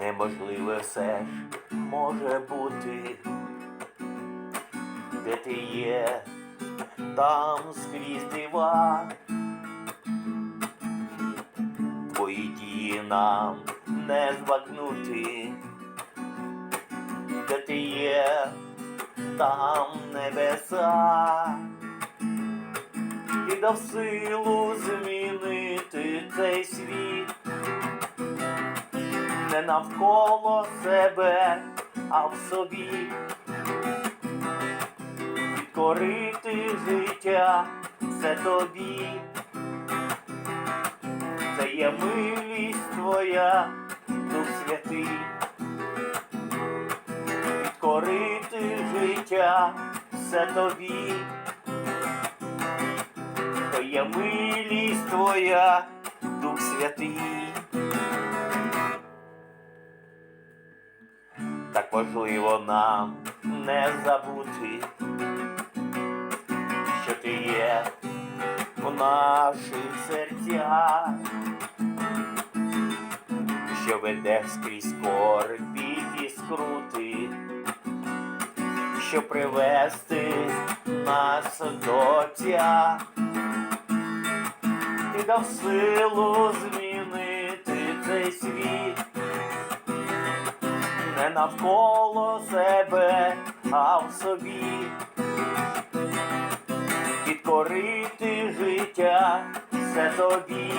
неможливе все ж може бути, де ти є, там скрізь дива. Твої дії нам не збагнути, де ти є, там небеса, і дав силу змінити цей світ, не навколо себе, а в собі, підкорити життя це тобі. Це є милість твоя, Дух Святий, підкорити життя все тобі, це є милість твоя, Дух Святий. Так важливо нам не забути, що ти є в наших серцях, що ведеш скрізь корбі і скрути, що привести нас до Отця. Ти дав силу змінити навколо себе, а в собі підкорити життя все тобі.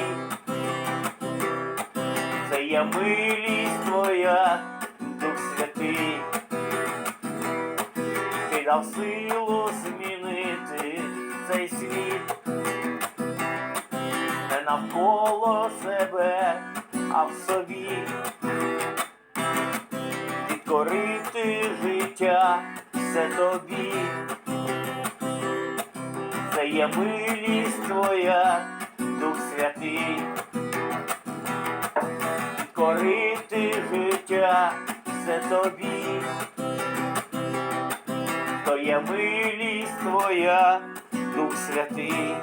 Це є милість твоя, Дух Святий, ти дав силу змінити цей світ, не навколо себе, а в собі. Підкорити життя. Все тобі. Це є милість твоя, Дух Святий, підкорити життя все тобі, то є милість твоя, Дух Святий.